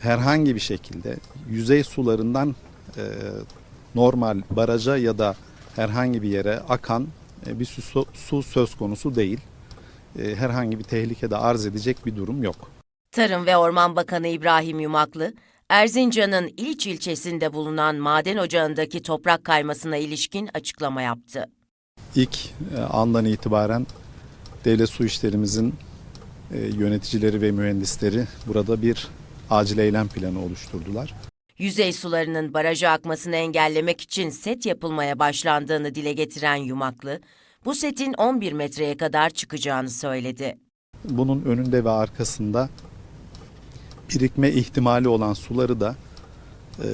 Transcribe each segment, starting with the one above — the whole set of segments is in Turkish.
herhangi bir şekilde yüzey sularından e, normal baraja ya da herhangi bir yere akan e, bir su, su söz konusu değil. E, herhangi bir tehlikede arz edecek bir durum yok. Tarım ve Orman Bakanı İbrahim Yumaklı, Erzincan'ın İliç ilçesinde bulunan maden ocağındaki toprak kaymasına ilişkin açıklama yaptı. İlk e, andan itibaren devlet su işlerimizin e, yöneticileri ve mühendisleri burada bir acil eylem planı oluşturdular. Yüzey sularının baraja akmasını engellemek için set yapılmaya başlandığını dile getiren Yumaklı, bu setin 11 metreye kadar çıkacağını söyledi. Bunun önünde ve arkasında birikme ihtimali olan suları da e,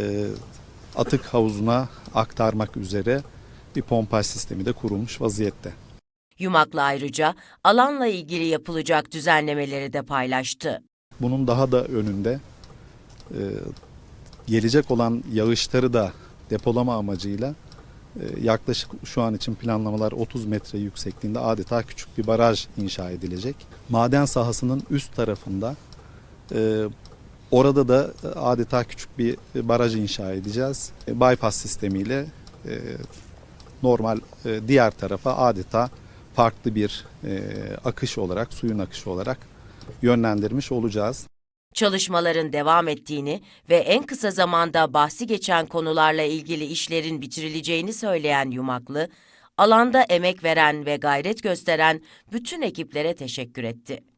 atık havuzuna aktarmak üzere bir pompaj sistemi de kurulmuş vaziyette. Yumaklı ayrıca alanla ilgili yapılacak düzenlemeleri de paylaştı. Bunun daha da önünde e, gelecek olan yağışları da depolama amacıyla e, yaklaşık şu an için planlamalar 30 metre yüksekliğinde adeta küçük bir baraj inşa edilecek. Maden sahasının üst tarafında e, orada da adeta küçük bir baraj inşa edeceğiz. Bypass sistemiyle normal diğer tarafa adeta farklı bir akış olarak, suyun akışı olarak yönlendirmiş olacağız. Çalışmaların devam ettiğini ve en kısa zamanda bahsi geçen konularla ilgili işlerin bitirileceğini söyleyen Yumaklı, alanda emek veren ve gayret gösteren bütün ekiplere teşekkür etti.